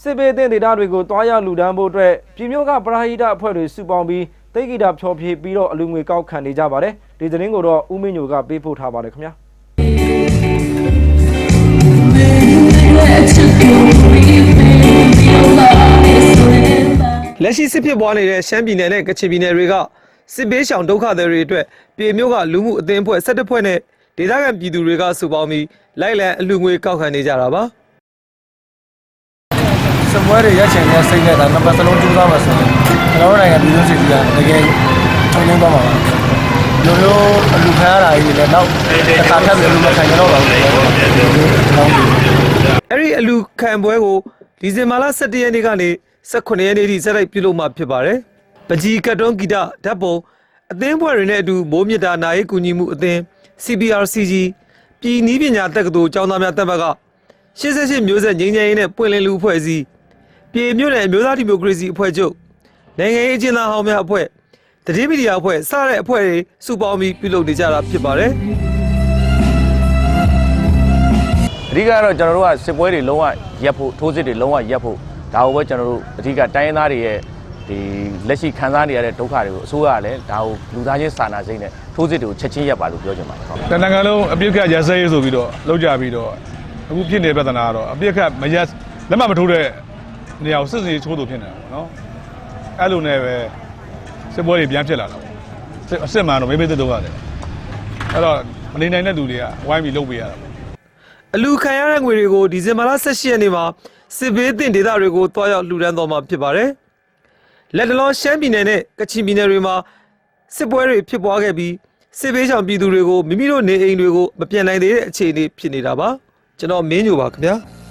စစ်ဘေးသင့်ဒေသတွေကိုတွားရလူဒန်းဖို့အတွက်ပြည်မျိုးကပရာဟိတအဖွဲ့တွေစုပေါင်းပြီးတိတ်ဂီတာဖျော်ဖြေပြီးတော့အလူငွေကောက်ခံနေကြပါတယ်ဒီသတင်းကိုတော့ဦးမင်းညိုကပေးပို့ထားပါတယ်ခင်ဗျာလက်ရှိစစ်ဖြစ်ပွားနေတဲ့ရှမ်းပြည်နယ်နဲ့ကချင်ပြည်နယ်တွေကစစ်ဘေးရှောင်ဒုက္ခသည်တွေအတွက်ပြည်မျိုးကလူမှုအသင်းအဖွဲ့၁၁ဖွဲ့နဲ့ဒေသခံပြည်သူတွေကစုပေါင်းပြီးလိုက်လံအလူငွေကောက်ခံနေကြတာပါ စပွဲတွေရက်ချင်တဲ့စိတ်နဲ့ဒါနှစ်ပတ်စလုံးကြိုးစားမှာဆိုရင်ကျွန်တော်တို့နိုင်ငံပြည်သူ့စစ်ကြီးကတကယ်ချုံငင်းသွားမှာပါလူမျိုးအလူခံရတာကြီးလည်းနောက်တစ်ခါထပ်ပြီးအလူမခံကြတော့ပါဘူးကျွန်တော်တို့အဲ့ဒီအလူခံပွဲကိုဒီဇင်ဘာလ17ရက်နေ့ကနေ18ရက်နေ့ထိဆက်တိုက်ပြုလုပ်မှာဖြစ်ပါတယ်ပကြီးကတ်တွန်းဂီတဓာတ်ပုံအသင်းဖွဲ့တွေနဲ့အတူမိုးမြစ်တာနိုင်ကူညီမှုအသင်း CBRCG ပြည်နီးပညာတက္ကသိုလ်ကျောင်းသားများတက်ဘက်က88မျိုးဆက်ငင်းငယ်ရေးနဲ့ပွင့်လင်းလူအဖွဲ့အစည်း ပြည်မြို့နယ်အမျိုးသားဒီမိုကရေစီအဖွဲ့ချုပ်နိုင်ငံရေးအကျဉ်းသားဟောင်းများအဖွဲ့တတိမီဒီယာအဖွဲ့စတဲ့အဖွဲ့တွေစုပေါင်းပြီးပြုလုပ်နေကြတာဖြစ်ပါတယ်အဓိကတော့ကျွန်တော်တို့ကစစ်ပွဲတွေလုံးဝရပ်ဖို့ထိုးစစ်တွေလုံးဝရပ်ဖို့ဒါကိုပဲကျွန်တော်တို့အဓိကတိုင်းရင်းသားတွေရဲ့ဒီလက်ရှိခံစားနေရတဲ့ဒုက္ခတွေကိုအစိုးရကလည်းဒါကိုလူသားချင်းစာနာစိတ်နဲ့ထိုးစစ်တွေကိုချက်ချင်းရပ်ပါလို့ပြောချင်ပါတယ်ဟုတ်တနင်္ဂနွေလုံးအပြစ်ခတ်ရစဲရေးဆိုပြီးတော့လောက်ကြပြီးတော့အခုဖြစ်နေတဲ့ပြဿနာကတော့အပြစ်ခတ်မရက်လက်မမထိုးတဲ့ နေရာကိုစစ်စစ်ချိုးသူဖြစ်နေတာပေါ့နော်အဲ့လိုနဲ့ပဲစစ်ပွဲတွေပြန်ဖြစ်လာတာပေါ့စစ်အစ်စ်မှန်တော့မေးမေးသက်တော့ရတယ်အဲ့တော့မနေနိုင်တဲ့လူတွေကဝိုင်းပြီးလုပ်ပေးရတာပေါ့အလူခံရတဲ့ငွေတွေကိုဒီဇင်ဘာလ18ရက်နေ့မှာစစ်ဘေးတင်ဒေသတွေကိုတွားရောက်လှူဒန်းတော်မှာဖြစ်ပါတယ်။လက်တလောရှမ်းပြည်နယ်နဲ့ကချင်ပြည်နယ်တွေမှာစစ်ပွဲတွေဖြစ်ပွားခဲ့ပြီးစစ်ဘေးရှောင်ပြည်သူတွေကိုမိမိတို့နေအိမ်တွေကိုမပြန်နိုင်သေးတဲ့အခြေအနေဖြစ်နေတာပါ။ကျွန်တော်မင်းညိုပါခင်ဗျာ။